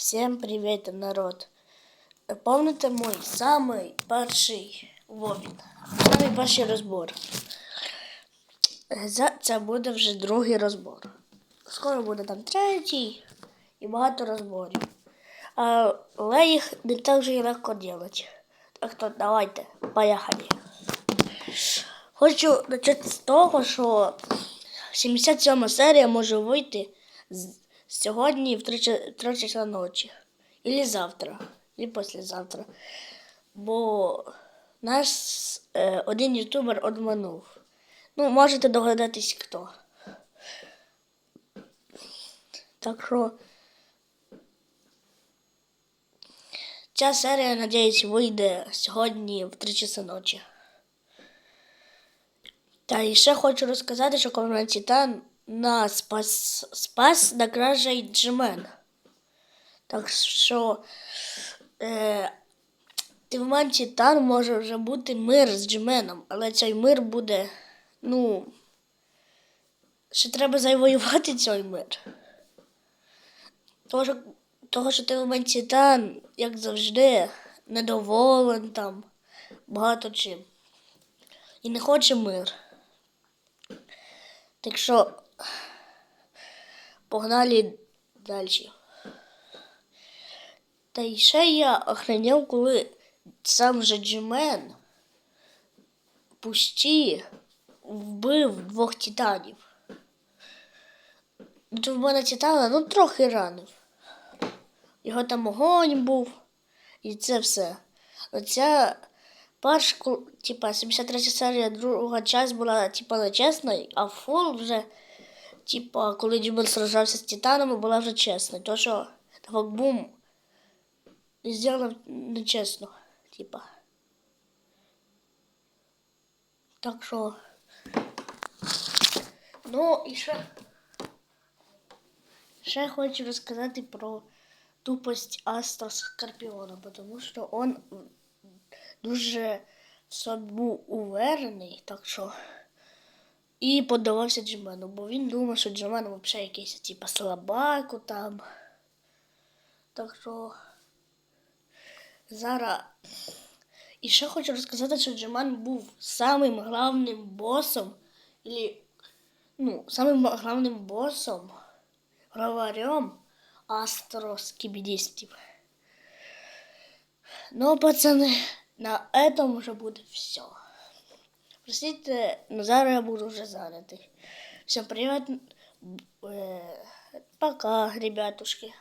Всем привет, народ. Помните мой самий перший Вовін? Самий перший розбор. Це буде вже другий розбор. Скоро буде там третій і багато розборів. Але їх не так же легко робити. Так то давайте, поїхали. Хочу почати з того, що 77 серія може вийти з- сьогодні в 3, 3 часа ночі. Ілі завтра, і післязавтра. Бо нас е, один ютубер обманув. Ну, можете догадатись хто. Так що ця серія, надіюсь, вийде сьогодні в 3 часа ночі. Та і ще хочу розказати, що Комрад Титан на спас, спас на кражей Джемен. Так що е, Тиман Титан може вже бути мир з Джеменом, але цей мир буде, ну, ще треба завоювати цей мир. Того, що, того, що Тиман Титан, як завжди, недоволен там багато чим. І не хоче мир. Так що погнали далі. Та й ще я охренів, коли сам же Джимен пусті вбив двох титанів. То в мене титана, ну трохи ранив. Його там огонь був, і це все. Оця перша, типа, 73 серія, друга часть була, типа, нечесна, а фул вже, типа, коли Джимбел сражався з титанами, була вже чесна. То, що Бум зробив нечесно, типа. Так що. Ну, і ще. Ще хочу розказати про тупость Астра Скорпіона, тому що он дуже в собі уверений, так що. І подавався Джимену, бо він думав, що Джимен взагалі якийсь, типа, слабаку там. Так що. Зараз. І ще хочу розказати, що Джиман був самим главним босом, или, ну, самим главним босом, главарем астроскибидистів. Ну, пацаны, на этом уже будет все. Простите, но зараз я буду вже занятый. Всем привет. Э, Пока, ребятушки.